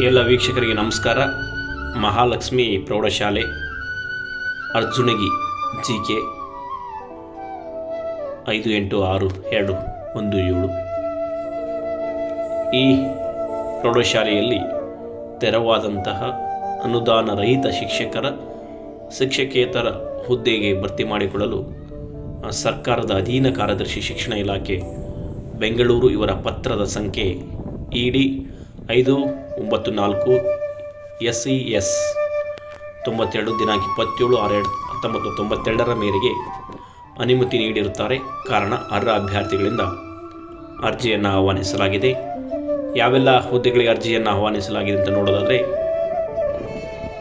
ಎಲ್ಲ ವೀಕ್ಷಕರಿಗೆ ನಮಸ್ಕಾರ. ಮಹಾಲಕ್ಷ್ಮಿ ಪ್ರೌಢಶಾಲೆ, ಅರ್ಜುನಗಿ ಜಿ ಕೆ ಐದು ಎಂಟು ಆರು ಎರಡು ಒಂದು ಏಳು. ಈ ಪ್ರೌಢಶಾಲೆಯಲ್ಲಿ ತೆರವಾದಂತಹ ಅನುದಾನ ರಹಿತ ಶಿಕ್ಷಕರ ಶಿಕ್ಷಕೇತರ ಹುದ್ದೆಗೆ ಭರ್ತಿ ಮಾಡಿಕೊಳ್ಳಲು ಸರ್ಕಾರದ ಅಧೀನ ಕಾರ್ಯದರ್ಶಿ ಶಿಕ್ಷಣ ಇಲಾಖೆ ಬೆಂಗಳೂರು ಇವರ ಪತ್ರದ ಸಂಖ್ಯೆ ಇ ಡಿ ಐದು, ಒಂಬತ್ತು, ನಾಲ್ಕು ಎಸ್ ಇ ಎಸ್ ತೊಂಬತ್ತೆರಡು, ದಿನಾಂಕ ಇಪ್ಪತ್ತೇಳು, ಆರು ಎರಡು ಹತ್ತೊಂಬತ್ತು, ತೊಂಬತ್ತೆರಡರ ಮೇರೆಗೆ ಅನುಮತಿ ನೀಡಿರುತ್ತಾರೆ. ಕಾರಣ, ಅರ್ಹ ಅಭ್ಯರ್ಥಿಗಳಿಂದ ಅರ್ಜಿಯನ್ನು ಆಹ್ವಾನಿಸಲಾಗಿದೆ. ಯಾವೆಲ್ಲ ಹುದ್ದೆಗಳಿಗೆ ಅರ್ಜಿಯನ್ನು ಆಹ್ವಾನಿಸಲಾಗಿದೆ ಅಂತ ನೋಡೋದಾದರೆ,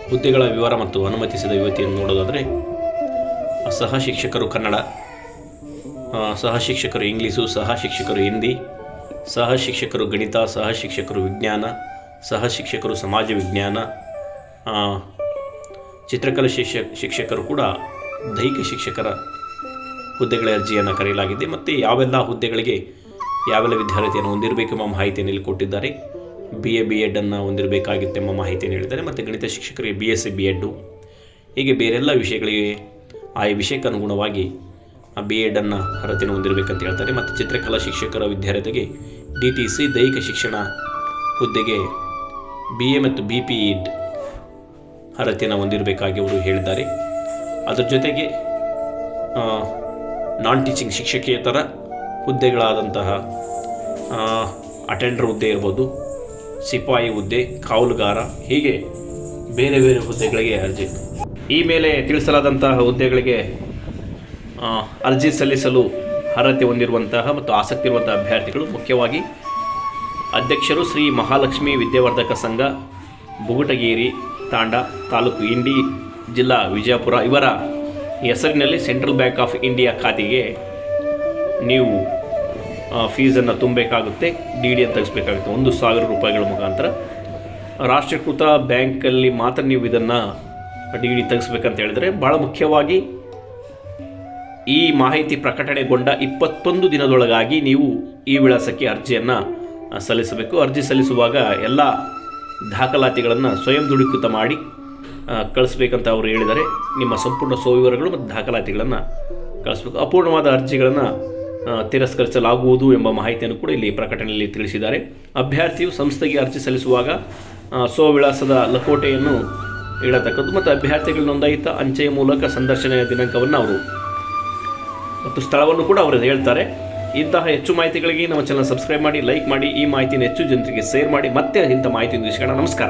ಹುದ್ದೆಗಳ ವಿವರ ಮತ್ತು ಅನುಮತಿಸಿದ ಯುವತಿಯನ್ನು ನೋಡೋದಾದರೆ, ಸಹ ಶಿಕ್ಷಕರು ಕನ್ನಡ ಸಹ ಶಿಕ್ಷಕರು ಇಂಗ್ಲೀಷು, ಸಹ ಶಿಕ್ಷಕರು ಹಿಂದಿ ಸಹ ಶಿಕ್ಷಕರು ಗಣಿತ, ಸಹ ಶಿಕ್ಷಕರು ವಿಜ್ಞಾನ, ಸಹ ಶಿಕ್ಷಕರು ಸಮಾಜ ವಿಜ್ಞಾನ ಚಿತ್ರಕಲೆ ಶಿಕ್ಷ, ಶಿಕ್ಷಕರು ಕೂಡ ದೈಹಿಕ ಶಿಕ್ಷಕರ ಹುದ್ದೆಗಳ ಅರ್ಜಿಯನ್ನು ಕರೆಯಲಾಗಿದೆ ಮತ್ತು ಯಾವೆಲ್ಲ ಹುದ್ದೆಗಳಿಗೆ ಯಾವೆಲ್ಲ ವಿದ್ಯಾರ್ಥಿಯನ್ನು ಹೊಂದಿರಬೇಕೆಂಬ ಮಾಹಿತಿಯನ್ನು ಇಲ್ಲಿ ಕೊಟ್ಟಿದ್ದಾರೆ. ಬಿ ಎ ಬಿ ಎಡನ್ನು ಹೊಂದಿರಬೇಕಾಗಿತ್ತೆಂಬ ಮಾಹಿತಿಯನ್ನು ಹೇಳಿದ್ದಾರೆ ಮತ್ತು ಗಣಿತ ಶಿಕ್ಷಕರಿಗೆ B S C B Ed ಹೀಗೆ ಬೇರೆಲ್ಲ ವಿಷಯಗಳಿಗೆ ಆಯಾ ವಿಷಯಕ್ಕೆ ಅನುಗುಣವಾಗಿ ಬಿ ಎಡನ್ನು ಅರ್ಹತೆಯನ್ನು ಹೊಂದಿರಬೇಕಂತ ಹೇಳ್ತಾರೆ. ಮತ್ತು ಚಿತ್ರಕಲಾ ಶಿಕ್ಷಕರ ವಿದ್ಯಾರ್ಥಿಗೆ ಡಿ ಟಿ ಸಿ ದೈಹಿಕ ಶಿಕ್ಷಣ ಹುದ್ದೆಗೆ ಬಿ ಎ ಮತ್ತು ಬಿ ಪಿ ಇಡ್ ಅರ್ಹತೆಯನ್ನು ಹೊಂದಿರಬೇಕಾಗಿ ಅವರು ಹೇಳಿದ್ದಾರೆ. ಅದರ ಜೊತೆಗೆ ನಾನ್ ಟೀಚಿಂಗ್ ಶಿಕ್ಷಕೇತರ ಹುದ್ದೆಗಳಾದಂತಹ ಅಟೆಂಡರ್ ಹುದ್ದೆ ಇರ್ಬೋದು, ಸಿಪಾಯಿ ಹುದ್ದೆ, ಕಾವಲುಗಾರ, ಹೀಗೆ ಬೇರೆ ಬೇರೆ ಹುದ್ದೆಗಳಿಗೆ ಅರ್ಜಿ. ಈ ಮೇಲೆ ತಿಳಿಸಲಾದಂತಹ ಹುದ್ದೆಗಳಿಗೆ ಅರ್ಜಿ ಸಲ್ಲಿಸಲು ಅರ್ಹತೆ ಹೊಂದಿರುವಂತಹ ಮತ್ತು ಆಸಕ್ತಿ ಇರುವಂತಹ ಅಭ್ಯರ್ಥಿಗಳು, ಮುಖ್ಯವಾಗಿ ಅಧ್ಯಕ್ಷರು ಶ್ರೀ ಮಹಾಲಕ್ಷ್ಮಿ ವಿದ್ಯಾವರ್ಧಕ ಸಂಘ, ಬುಗುಟಗೇರಿ ತಾಂಡ ತಾಲೂಕು ಇಂಡಿ ಜಿಲ್ಲಾ ವಿಜಯಪುರ ಇವರ ಹೆಸರಿನಲ್ಲಿ ಸೆಂಟ್ರಲ್ ಬ್ಯಾಂಕ್ ಆಫ್ ಇಂಡಿಯಾ ಖಾತೆಗೆ ನೀವು ಫೀಸನ್ನು ತುಂಬಬೇಕಾಗುತ್ತೆ, ಡಿ ಅಂತ ತೆಗೆಸ್ಬೇಕಾಗುತ್ತೆ. ಒಂದು ಸಾವಿರ ರೂಪಾಯಿಗಳ ಮುಖಾಂತರ. ರಾಷ್ಟ್ರೀಕೃತ ಬ್ಯಾಂಕಲ್ಲಿ ಮಾತ್ರ ನೀವು ಇದನ್ನು ಡಿ ಡಿ ತೆಗೆಸ್ಬೇಕಂತ ಹೇಳಿದರೆ ಭಾಳ ಮುಖ್ಯವಾಗಿ ಈ ಮಾಹಿತಿ ಪ್ರಕಟಣೆಗೊಂಡ ಇಪ್ಪತ್ತೊಂದು ದಿನದೊಳಗಾಗಿ ನೀವು ಈ ವಿಳಾಸಕ್ಕೆ ಅರ್ಜಿಯನ್ನು ಸಲ್ಲಿಸಬೇಕು. ಅರ್ಜಿ ಸಲ್ಲಿಸುವಾಗ ಎಲ್ಲ ದಾಖಲಾತಿಗಳನ್ನು ಸ್ವಯಂ ದೃಢೀಕೃತ ಮಾಡಿ ಕಳಿಸ್ಬೇಕಂತ ಅವರು ಹೇಳಿದರೆ ನಿಮ್ಮ ಸಂಪೂರ್ಣ ಸೋವಿವರಗಳು ಮತ್ತು ದಾಖಲಾತಿಗಳನ್ನು ಕಳಿಸ್ಬೇಕು. ಅಪೂರ್ಣವಾದ ಅರ್ಜಿಗಳನ್ನು ತಿರಸ್ಕರಿಸಲಾಗುವುದು ಎಂಬ ಮಾಹಿತಿಯನ್ನು ಕೂಡ ಇಲ್ಲಿ ಪ್ರಕಟಣೆಯಲ್ಲಿ ತಿಳಿಸಿದ್ದಾರೆ. ಅಭ್ಯರ್ಥಿಯು ಸಂಸ್ಥೆಗೆ ಅರ್ಜಿ ಸಲ್ಲಿಸುವಾಗ ಸೋ ಸ್ವವಿಳಾಸದ ಲಕೋಟೆಯನ್ನು ಹೇಳತಕ್ಕದ್ದು ಮತ್ತು ಅಭ್ಯರ್ಥಿಗಳು ನೋಂದಾಯಿತ ಅಂಚೆಯ ಮೂಲಕ ಸಂದರ್ಶನ ದಿನಾಂಕವನ್ನು ಅವರು ಮತ್ತು ಸ್ಥಳವನ್ನು ಕೂಡ ಅವರು ಹೇಳ್ತಾರೆ. ಇಂತಹ ಹೆಚ್ಚು ಮಾಹಿತಿಗಳಿಗೆ ನಮ್ಮ ಚಾನಲ್ ಸಬ್ಸ್ಕ್ರೈಬ್ ಮಾಡಿ ಲೈಕ್ ಮಾಡಿ, ಈ ಮಾಹಿತಿಯನ್ನು ಹೆಚ್ಚು ಜನರಿಗೆ ಶೇರ್ ಮಾಡಿ. ಮತ್ತೆ ಇಂಥ ಮಾಹಿತಿಯನ್ನು ನಮಸ್ಕಾರ.